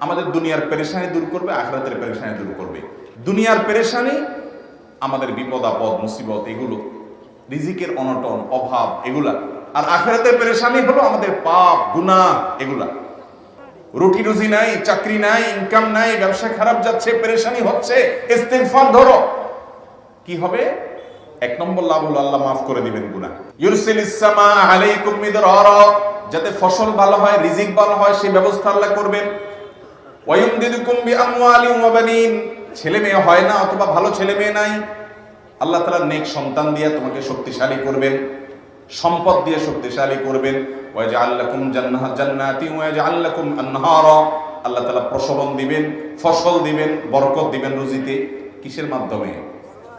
আমাদের দুনিয়ার পেরেশানি দূর করবে, আখরাতের পেরেশানি দূর করবে। দুনিয়ার পেরেশানি, আমাদের বিপদ, আপদ, মুসিবত, এগুলো, রিজিকের অনটন, অভাব, এগুলা। আর আখরাতের পেরেশানি হলো আমাদের পাপ, গুনাহ, এগুলা। রুটি রুজি নাই, চাকরি নাই ইনকাম নাই, ব্যবসা খারাপ যাচ্ছে, পেরেশানি হচ্ছে, ইস্তেগফার ধরো। কি হবে? এক নম্বর লাভ হলো আল্লাহ মাফ করে দিবেন গুনাহ। ইউরসিলিস সামা আলাইকুম মিদরারা, যাতে ফসল ভালো হয়, রিজিক ভালো হয়, সেই ব্যবস্থা আল্লাহ করবেন। ছেলে মেয়ে হয় না অথবা ভালো ছেলে মেয়ে নাই। আল্লাহ তাআলা নেক সন্তান দিয়ে তোমাকে শক্তিশালী করবেন, সম্পদ দিয়ে শক্তিশালী করবেন। ওয়াজআল লাকুম জান্নাহ, জান্নাতি ওয়াজআল লাকুম আনহারা। আল্লাহ তাআলা প্রসবন দিবেন, ফসল দিবেন, বরকত দিবেন রুজিতে। কিসের মাধ্যমে?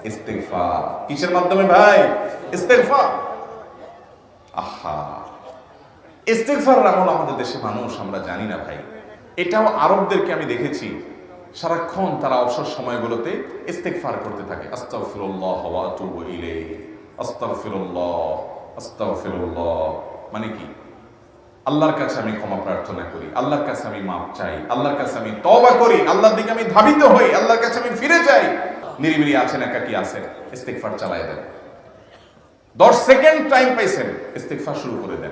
ইস্তেগফার। কিসের মাধ্যমে ভাই? ইস্তেগফার। আহা। ইস্তেগফার আমল আমাদের দেশে মানুষ, আমরা জানি না ভাই। এটাও আরবদেরকে আমি দেখেছি সারাক্ষণ তারা অবসর সময়গুলোতে ইস্তেগফার করতে থাকে। আতুবু ইলাইহি। আস্তাগফিরুল্লাহ আস্তাগফিরুল্লাহ মানে কি? আল্লাহর কাছে আমি ক্ষমা প্রার্থনা করি, আল্লাহর কাছে আমি মাপ চাই, আল্লাহর কাছে আমি তওবা করি, আল্লাহর দিকে আমি ধাবিত হই, আল্লাহর কাছে আমি ফিরে যাই। নিরিবিলি আছেন একাকি আছেন? ইস্তেগফার চালায় দেন। দশ সেকেন্ড টাইম পাইছেন, ইস্তেগফার শুরু করে দেন।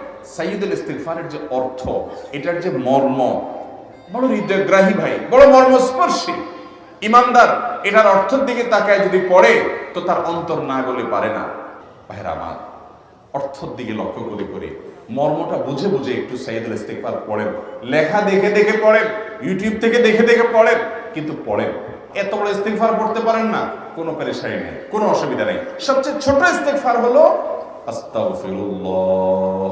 সাইয়্যিদুল ইস্তেগফারের যে অর্থ, এটার যে মর্ম, বড় হৃদয়গ্রাহী ভাই, বড় মর্মস্পর্শী। ইমানদার, এটার অর্থের দিকে তাকায় যদি পড়ে, তো তার অন্তর না গলে পারে না। ভাইরা আমার, অর্থর দিকে লক্ষ্য করে করে মর্মটা বুঝে বুঝে একটু সাইদুল ইস্তেকবার পড়েন। লেখা দেখে দেখে পড়েন ইউটিউব থেকে দেখে দেখে পড়েন, কিন্তু পড়েন। এত বড় ইস্তেকফার পড়তে পারেন না, কোনো পেরেশানি নেই, কোনো অসুবিধা নেই। সবচেয়ে ছোট ইস্তেকফার হলো, আস্তাগফিরুল্লাহ।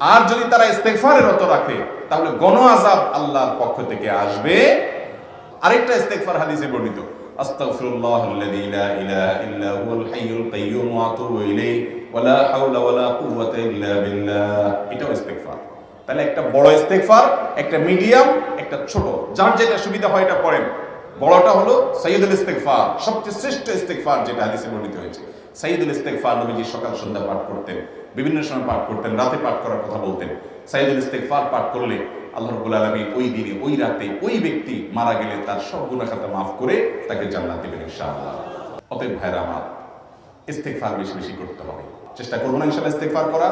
আর যদি তারা ইস্তেগফারের রত রাখে, তাহলে গণ আজাব আল্লাহর পক্ষ থেকে আসবে। আরেকটা ইস্তেগফার হাদিসে বর্ণিত, আস্তাগফিরুল্লাহ আল্লাযী লা ইলাহা এটাও তাহলে একটা বড় ইস্তেগফার, একটা মিডিয়াম, একটা ছোট। যার যেটা সুবিধা হয় এটা পড়েন। বড়টা হলো সাইয়্যিদুল ইস্তেগফার, সবচেয়ে শ্রেষ্ঠ ইস্তেগফার যেটা হাদিসে বর্ণিত হয়েছে। সাইয়্যিদুল ইস্তেগফার নবীজি সকাল সন্ধ্যা পাঠ করতেন, বিভিন্ন সময় পাঠ করতেন, রাতে পাঠ করার কথা বলতেন। সাইয়্যিদুল ইস্তেগফার পাঠ করলে আল্লাহ রাব্বুল আলামিন ওই দিনে, ওই রাতে ওই ব্যক্তি মারা গেলে তার সব গুনাহ খাতা মাফ করে তাকে জান্নাত দেবেন ইনশাআল্লাহ। অতএব ভাইরা আমার, ইস্তেগফার বেশি বেশি করতে হবে। চেষ্টা করব না ইনশাআল্লাহ ইস্তেগফার করা